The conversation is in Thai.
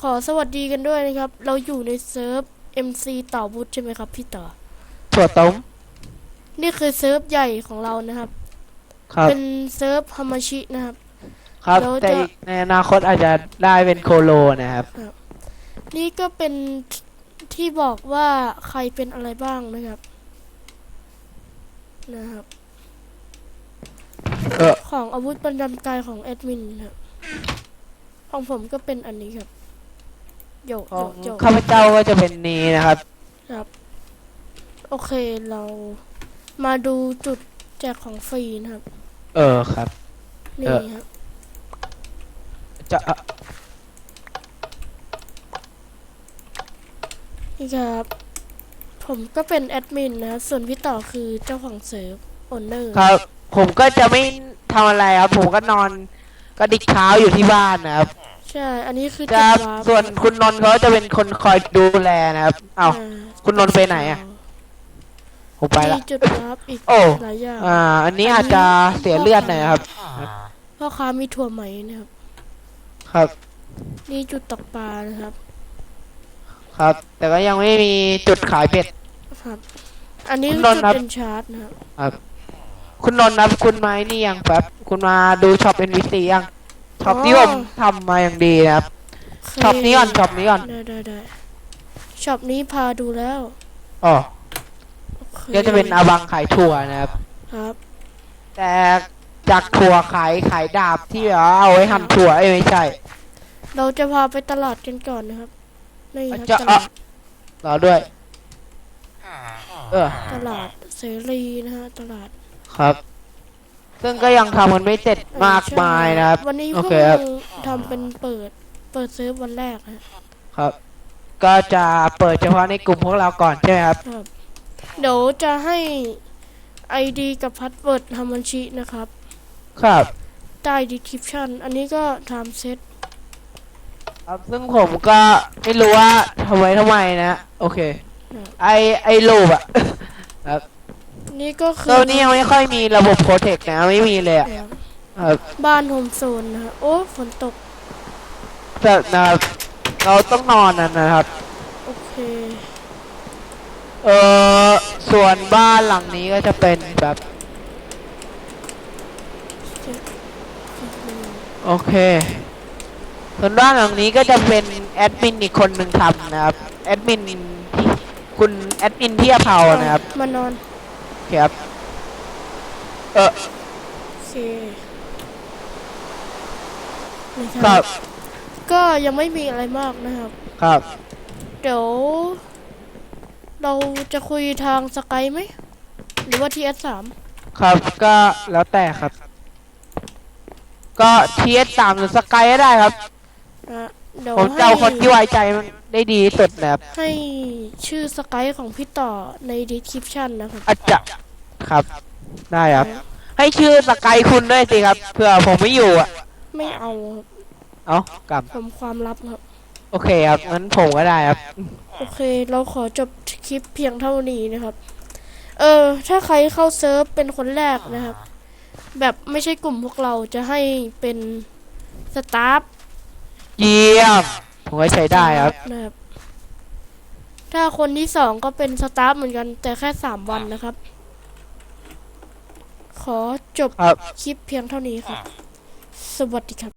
ขอสวัสดีกันด้วยนะครับ เราอยู่ในเซิร์ฟ MC ต่อบุตใช่ไหมครับพี่ต่อถั่วต้มนี่คือเซิร์ฟใหญ่ของเรานะครับ ครับ เป็นเซิร์ฟฮามาชินะครับ ครับแล้วแต่จะในอนาคตอาจจะได้เป็นโคโลนะครับ นี่ก็เป็นที่บอกว่าใครเป็นอะไรบ้างนะครับ นะครับ เออ ของอาวุธประจำกายของแอดมินครับของผมก็เป็นอันนี้ครับ โยกขอโยงกโยกข้าพเจ้าก็จะเป็นนี้นะครับ ครับ โอเคเรามาดูจุดแจกของฟรีนะครับ เออครับ นี่เออ ครับ จะอะนี่ครับ ผมก็เป็นแอดมินนะครับส่วนพี่ต่อคือเจ้าของเซิร์ฟโอนเนอร์ครับ ผมก็จะไม่ทำอะไรครับ ผมก็นอนก็ดิกเท้าอยู่ที่บ้านนะครับ ใช่ อันนี้คือจะจุดวาร์ปส่วนคุณนนท์เขาจะเป็นคนคอยดูแลนะครับ เอ้า คุณนนท์ไปไหนอะผมไปละมีจุดวาร์ปอีกโอ้หลายอย่างอ่า อันนี้อาจจะเสียเลือดหน่อยนะครับ พ่อค้ามีถั่วไหมนะครับ ครับ นี่จุดตกปลานะครับ ครับ แต่ก็ยังไม่มีจุดขายเป็ด ครับ อันนี้คุณคือนท์จุดครับเป็นชาร์จนะครับ คุณนนท์ครับ คุณไม้นี่ยังแป๊บ คุณมาดูช็อปเอ็นวีซียัง ช็อปที่ผมทำมาอย่างดีนะครับเคช็อปนี้ก่อนช็อปนี้ก่อนได้ได้ได้ช็อปนี้พาดูแล้วอ๋อโอเคก็จะเป็นอาบังขายถั่วนะครับ ครับ แต่จากถั่วขายขายดาบที่แบบว่าเอาไว้หั่นถั่วเอ้ยไม่ใช่ เราจะพาไปตลาดกันก่อนนะครับนี่ครับจะตลาดรอด้วย เออตลาดเสรีนะฮะตลาดครับ ซึ่งก็ยังทำมันไม่เสร็จมากมายนะครับ วันนี้โอเพิ่งเคครับ ทำเป็นเปิด เปิดเซิร์ฟวันแรกนะครับ ก็จะเปิดเฉพาะในกลุ่มพวกเราก่อนใช่ไหมครับ ครับ เดี๋ยวจะให้ ID กับพัสเวิร์ดทำบัญชีนะครับ ครับใต้ description อันนี้ก็ทำเซตครับซึ่งผมก็ไม่รู้ว่าทำไมทำไมนะ โอเค ไอไอรูปอะ นี่ก็คือตัวนี้ยังไม่ค่อยมีระบบโปรเทคนะ ไม่มีเลยอะเดี๋ยวครับบ้านโฮมโซนนะฮะโอ้ฝนตกแต่นะครับเราต้องนอนนะนะครับ โอเค เออส่วนบ้านหลังนี้ก็จะเป็นแบบ โอเค ส่วนบ้านหลังนี้ก็จะเป็นแอดมินอีกคนหนึ่งทำนะครับ แอดมินที่คุณแอดมินที่อเผานะครับ มานอนโอ เคครับ เออโอเคนะคครัรับ บ ก็ยังไม่มีอะไรมากนะครับ ครับ เดี๋ยว เราจะคุยทางสกายไหม หรือว่า TS สามครับ ก็แล้วแต่ครับ ก็เทียสามหรือสกายก็ได้ครับอะเดี๋ยวผมจะให้เอาคนที่ไว้ใจมัน ได้ดีที่สุดนะครับให้ชื่อสกายของพี่ต่อใน description นะครับอาจจะครับ ได้ครับ ให้ชื่อสกายคุณด้วยสิครับเผื่อผมไม่อยู่อะไม่เอาครับเอากลับผมความลับครับ โอเคครับงั้นผมก็ได้ครับ โอเค เราขอจบคลิปเพียงเท่านี้นะครับ เออ ถ้าใครเข้าเซิร์ฟเป็นคนแรกนะครับ แบบไม่ใช่กลุ่มพวกเราจะให้เป็นสตาฟเยี่ยม ผมก็ใช้ได้ครับ นะครับ ถ้าคนที่สองก็เป็นสตาฟเหมือนกัน แต่แค่สามวันนะครับ ขอจบครับ คลิปเพียงเท่านี้ครับ สวัสดีครับ